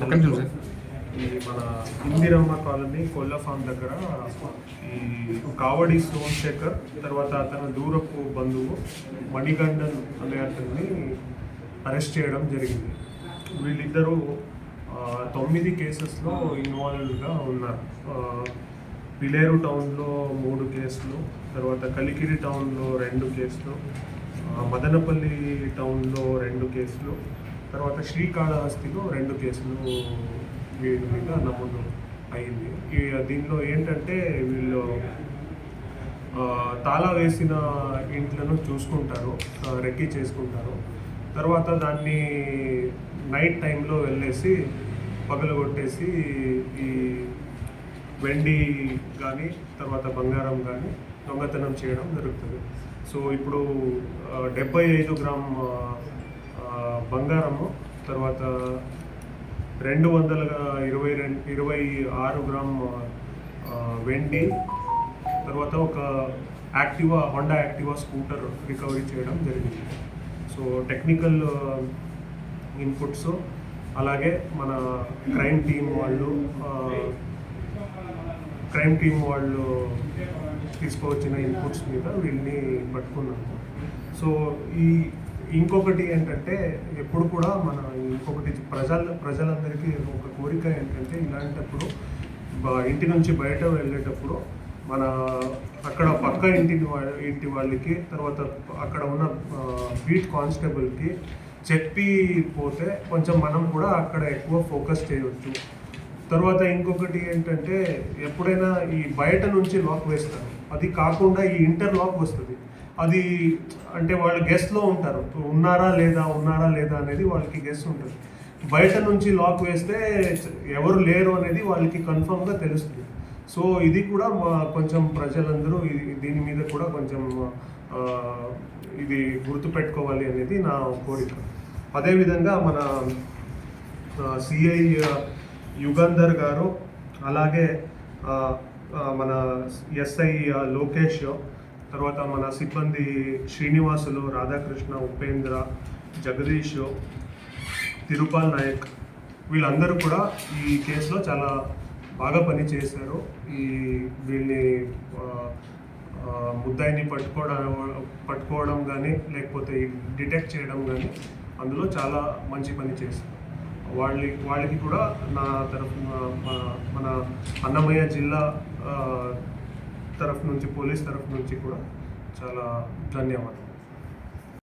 닭강 주세요. ఈ మన ఇందిరమ్మ కాలనీ కొల్ల ఫామ్ దగ్గర ఈ కావడి సోమశేఖర్ తర్వాత అతను దూరపు బంధువు మణిగండన్ అనే అతన్ని అరెస్ట్ చేయడం జరిగింది. వీళ్ళిద్దరూ తొమ్మిది కేసెస్లో ఇన్వాల్వ్డ్గా ఉన్నారు. పిలేరు టౌన్లో మూడు కేసులు తర్వాత కలికిరి టౌన్లో రెండు కేసులు మదనపల్లి టౌన్లో రెండు కేసులు తర్వాత శ్రీకాళహస్తిలో రెండు కేసులు వీళ్ళ మీద నమోదు అయింది. దీనిలో ఏంటంటే వీళ్ళు తాళా వేసిన ఇంట్లను చూసుకుంటారు రెక్కీ చేసుకుంటారు. తర్వాత దాన్ని నైట్ టైంలో వెళ్ళేసి పగలగొట్టేసి ఈ వెండి కానీ తర్వాత బంగారం కానీ దొంగతనం చేయడం జరుగుతుంది. సో ఇప్పుడు డెబ్బై ఐదు గ్రామ్ బంగారము తర్వాత రెండు వందల ఇరవై రెండు ఇరవై ఆరు గ్రామ్ వెండి తర్వాత ఒక Activa Honda Activa scooter recovery చేయడం జరిగింది. సో టెక్నికల్ ఇన్పుట్స్ అలాగే మన క్రైమ్ టీం వాళ్ళు క్రైమ్ టీం వాళ్ళు తీసుకువచ్చిన ఇన్పుట్స్ మీద వీళ్ళని పట్టుకున్నాము. సో ఈ ఇంకొకటి ఏంటంటే ఎప్పుడు కూడా మన ఇంకొకటి ప్రజల ప్రజలందరికీ ఒక కోరిక ఏంటంటే ఇలాంటప్పుడు ఇంటి నుంచి బయట వెళ్ళేటప్పుడు మన అక్కడ పక్క ఇంటి ఇంటి వాళ్ళకి తర్వాత అక్కడ ఉన్న బీట్ కానిస్టేబుల్కి చెప్పి పోతే కొంచెం మనం కూడా అక్కడ ఎక్కువ ఫోకస్ చేయవచ్చు తర్వాత ఇంకొకటి ఏంటంటే ఎప్పుడైనా ఈ బయట నుంచి లాక్ వేస్తారు. అది కాకుండా ఈ ఇంటర్ లాక్ వస్తుంది. అది అంటే వాళ్ళు గెస్ట్లో ఉంటారు. ఉన్నారా లేదా ఉన్నారా లేదా అనేది వాళ్ళకి గెస్ట్ ఉంటుంది. బయట నుంచి లాక్ వేస్తే ఎవరు లేరు అనేది వాళ్ళకి కన్ఫర్మ్గా తెలుస్తుంది. సో ఇది కూడా మా కొంచెం ప్రజలందరూ దీని మీద కూడా కొంచెం ఇది గుర్తుపెట్టుకోవాలి అనేది నా కోరిక. అదేవిధంగా మన సిఐ యుగంధర్ గారు అలాగే మన ఎస్ఐ లోకేష్ తర్వాత మన సిబ్బంది శ్రీనివాసులు రాధాకృష్ణ ఉపేంద్ర జగదీష్ తిరుపాల్ నాయక్ వీళ్ళందరూ కూడా ఈ కేసులో చాలా బాగా పనిచేశారు ఈ వీళ్ళని ముద్దాయిని పట్టుకోవడం పట్టుకోవడం కానీ లేకపోతే డిటెక్ట్ చేయడం కానీ అందులో చాలా మంచి పని చేశారు. వాళ్ళ వాళ్ళకి కూడా నా తరఫున మన- మన అన్నమయ్య జిల్లా తరఫు నుంచి పోలీస్ తరఫు నుంచి కూడా చాలా ధన్యవాదాలు.